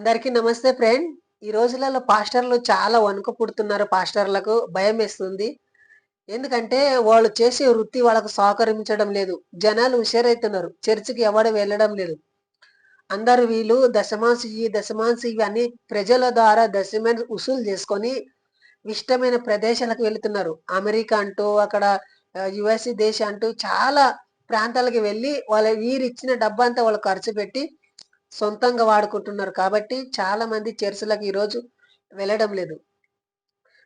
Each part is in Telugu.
అందరికీ నమస్తే ఫ్రెండ్. ఈ రోజులలో పాస్టర్లు చాలా వణుక పుడుతున్నారు పాస్టర్లకు. భయం వేస్తుంది. ఎందుకంటే వాళ్ళు చేసే వృత్తి వాళ్ళకు సహకరించడం లేదు. జనాలు హుషారైతున్నారు. చర్చికి ఎవడు వెళ్ళడం లేదు. అందరు వీళ్ళు దశమాంశ ఇవి దశమాంశ ప్రజల ద్వారా దశమైన వసూలు చేసుకొని ఇష్టమైన ప్రదేశాలకు వెళుతున్నారు. అమెరికా అంటూ అక్కడ యుఎస్ఏ దేశం అంటూ చాలా ప్రాంతాలకు వెళ్ళి వాళ్ళ వీరిచ్చిన డబ్బంతా వాళ్ళు ఖర్చు పెట్టి సొంతంగా వాడుకుంటున్నారు కాబట్టి చాలా మంది చర్చలకు ఈరోజు వెళ్ళడం లేదు.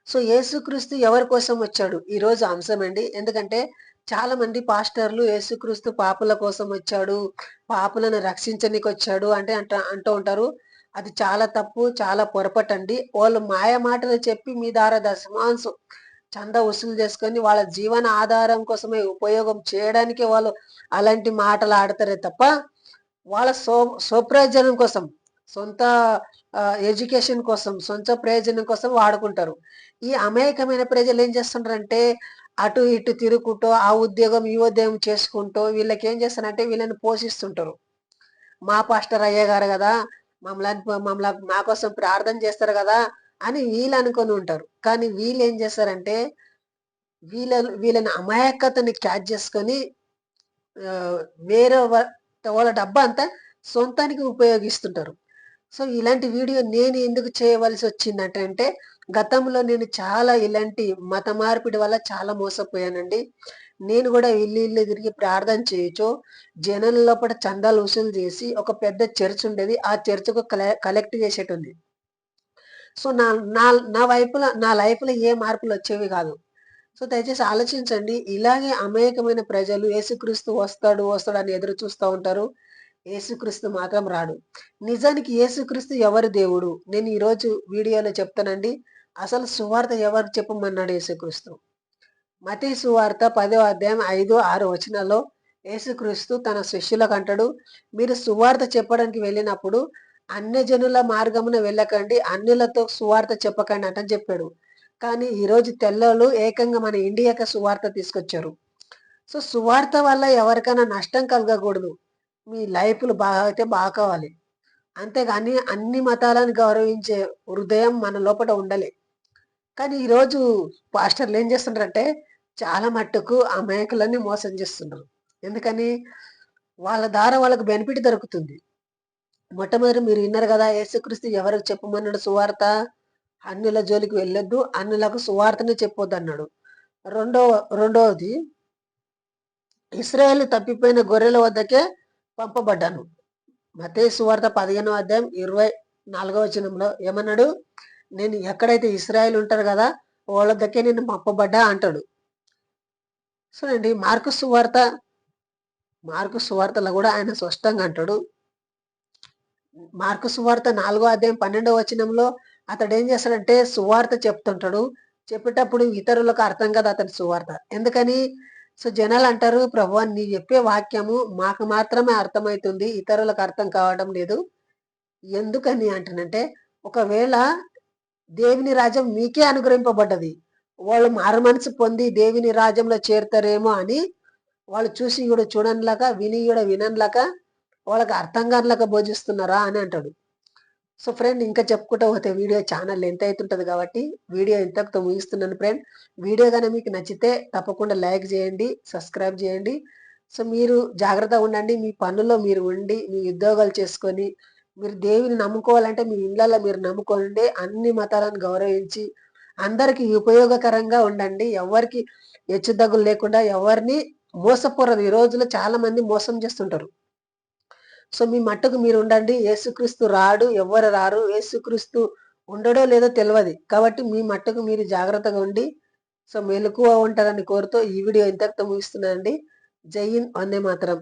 సో యేసుక్రీస్తు ఎవరి కోసం వచ్చాడు? ఈరోజు అంశం అండి. ఎందుకంటే చాలా మంది పాస్టర్లు యేసుక్రీస్తు పాపుల కోసం వచ్చాడు పాపులను రక్షించడానికి వచ్చాడు అంటే అంట అంటూ ఉంటారు. అది చాలా తప్పు చాలా పొరపటండి. వాళ్ళు మాయ మాటలు చెప్పి మీ ద్వారా దశమాంశం చంద వసూలు చేసుకొని వాళ్ళ జీవన ఆధారం కోసమే ఉపయోగం చేయడానికి వాళ్ళు అలాంటి మాటలు ఆడతారే తప్ప వాళ్ళ సో స్వప్రయోజనం కోసం సొంత ఎడ్యుకేషన్ కోసం సొంత ప్రయోజనం కోసం వాడుకుంటారు. ఈ అమాయకమైన ప్రజలు ఏం చేస్తుంటారంటే అటు ఇటు తిరుగుకుంటూ ఆ ఉద్యోగం ఈ ఉద్యోగం చేసుకుంటూ వీళ్ళకి ఏం చేస్తారంటే వీళ్ళని పోషిస్తుంటారు. మా పాస్టర్ అయ్యగారు కదా మమ్మల్ని మమ్మల్ని మా కోసం ప్రార్థన చేస్తారు కదా అని వీళ్ళు అనుకొని ఉంటారు. కానీ వీళ్ళు ఏం చేస్తారంటే వీళ్ళ వీళ్ళని అమాయకతని క్యాచ్ చేసుకొని వేరే వాళ్ళ డబ్బా అంతా సొంతానికి ఉపయోగిస్తుంటారు. సో ఇలాంటి వీడియో నేను ఎందుకు చేయవలసి వచ్చిందంటే అంటే గతంలో నేను చాలా ఇలాంటి మత మార్పిడి వల్ల చాలా మోసపోయానండి. నేను కూడా ఇల్లు ఇల్లు తిరిగి ప్రార్థన చేయొచ్చు. జనం లోపల చందాలు వసూలు చేసి ఒక పెద్ద చర్చ్ ఉండేది. ఆ చర్చ్కు కలెక్ట్ చేసేటుంది సో నా నా నా వైపులో నా లైఫ్లో ఏ మార్పులు వచ్చేవి కాదు. సో దయచేసి ఆలోచించండి. ఇలాగే అమాయకమైన ప్రజలు ఏసుక్రీస్తు వస్తాడు వస్తాడు అని ఎదురు చూస్తూ ఉంటారు. ఏసుక్రీస్తు మాత్రం రాడు. నిజానికి ఏసుక్రీస్తు ఎవరి దేవుడు? నేను ఈరోజు వీడియోలో చెప్తానండి. అసలు సువార్త ఎవరు చెప్పమన్నాడు యేసుక్రీస్తు? మతి సువార్త పదో అధ్యాయం ఐదు ఆరు వచనాల్లో యేసుక్రీస్తు తన శిష్యులకు అంటాడు మీరు సువార్త చెప్పడానికి వెళ్ళినప్పుడు అన్య జనుల మార్గమున వెళ్ళకండి అన్యులతో సువార్త చెప్పకండి అంటని చెప్పాడు. కానీ ఈరోజు తెల్లలు ఏకంగా మన ఇండియాకి సువార్త తీసుకొచ్చారు. సో సువార్త వల్ల ఎవరికైనా నష్టం కలగకూడదు. మీ లైఫ్లు బాగా అయితే బాగా కావాలి అంతేగాని అన్ని మతాలను గౌరవించే హృదయం మన లోపల ఉండాలి. కానీ ఈరోజు పాస్టర్లు ఏం చేస్తుంటారంటే చాలా మట్టుకు ఆ మేకలన్నీ మోసం చేస్తున్నారు. ఎందుకని? వాళ్ళ ద్వారా వాళ్ళకు బెనిఫిట్ దొరుకుతుంది. మొట్టమొదటి మీరు విన్నారు కదా యేసుక్రీస్తు ఎవరికి చెప్పమన్నాడు సువార్త? అన్నుల జోలికి వెళ్ళొద్దు అన్యులకు సువార్తనే చెప్పొద్దు అన్నాడు రెండో రెండవది ఇస్రాయేల్ తప్పిపోయిన గొర్రెల వద్దకే పంపబడ్డాను. మతే సువార్త పదిహేనో అధ్యాయం ఇరవై నాలుగో వచనంలో ఏమన్నాడు? నేను ఎక్కడైతే ఇస్రాయల్ ఉంటారు కదా వాళ్ళ దగ్గరే నేను పంపబడ్డా అంటాడు. చూడండి అండి మార్కు సువార్త మార్కు సువార్తలో కూడా ఆయన స్పష్టంగా అంటాడు. మార్కు సువార్త నాలుగో అధ్యాయం పన్నెండవ వచనంలో అతడు ఏం చేస్తాడంటే సువార్త చెప్తుంటాడు. చెప్పేటప్పుడు ఇతరులకు అర్థం కదా అతని సువార్త. ఎందుకని? సో జనాలు అంటారు ప్రభు నీ చెప్పే వాక్యము మాకు మాత్రమే అర్థమవుతుంది ఇతరులకు అర్థం కావడం లేదు. ఎందుకని అంటానంటే ఒకవేళ దేవుని రాజ్యం మీకే అనుగ్రహింపబడ్డది. వాళ్ళు మారు మనసు పొంది దేవుని రాజ్యంలో చేరుతారేమో అని వాళ్ళు చూసి కూడా చూడనిలాగా విని కూడా విననిలాగా వాళ్ళకి అర్థం కానిలాగా భోజిస్తున్నారా అని అంటాడు. సో ఫ్రెండ్ ఇంకా చెప్పుకుంటూ పోతే వీడియో ఛానల్ ఎంత అవుతుంటుంది కాబట్టి వీడియో ఇంతకుతో ముగిస్తున్నాను ఫ్రెండ్ వీడియో కానీ మీకు నచ్చితే తప్పకుండా లైక్ చేయండి సబ్స్క్రైబ్ చేయండి. సో మీరు జాగ్రత్తగా ఉండండి మీ పనుల్లో మీరు ఉండి మీ ఉద్యోగాలు చేసుకొని మీరు దేవుని నమ్ముకోవాలంటే మీ ఇళ్ళల్లో మీరు నమ్ముకోండి. అన్ని మతాలను గౌరవించి అందరికీ ఉపయోగకరంగా ఉండండి. ఎవరికి హెచ్చుదగ్గులు లేకుండా ఎవరిని మోసపోరదు ఈ రోజులో చాలా మంది మోసం చేస్తుంటారు. సో మీ మట్టుకు మీరు ఉండండి ఏసుక్రీస్తు రాడు ఎవరు రారు. ఏసుక్రీస్తు ఉండడో లేదో తెలియదు కాబట్టి మీ మట్టుకు మీరు జాగ్రత్తగా ఉండి సో మెలకువ ఉంటారని కోరుతూ ఈ వీడియో ఇంతటితో ముగిస్తున్నానండి. జై హింద్. వందే మాత్రం.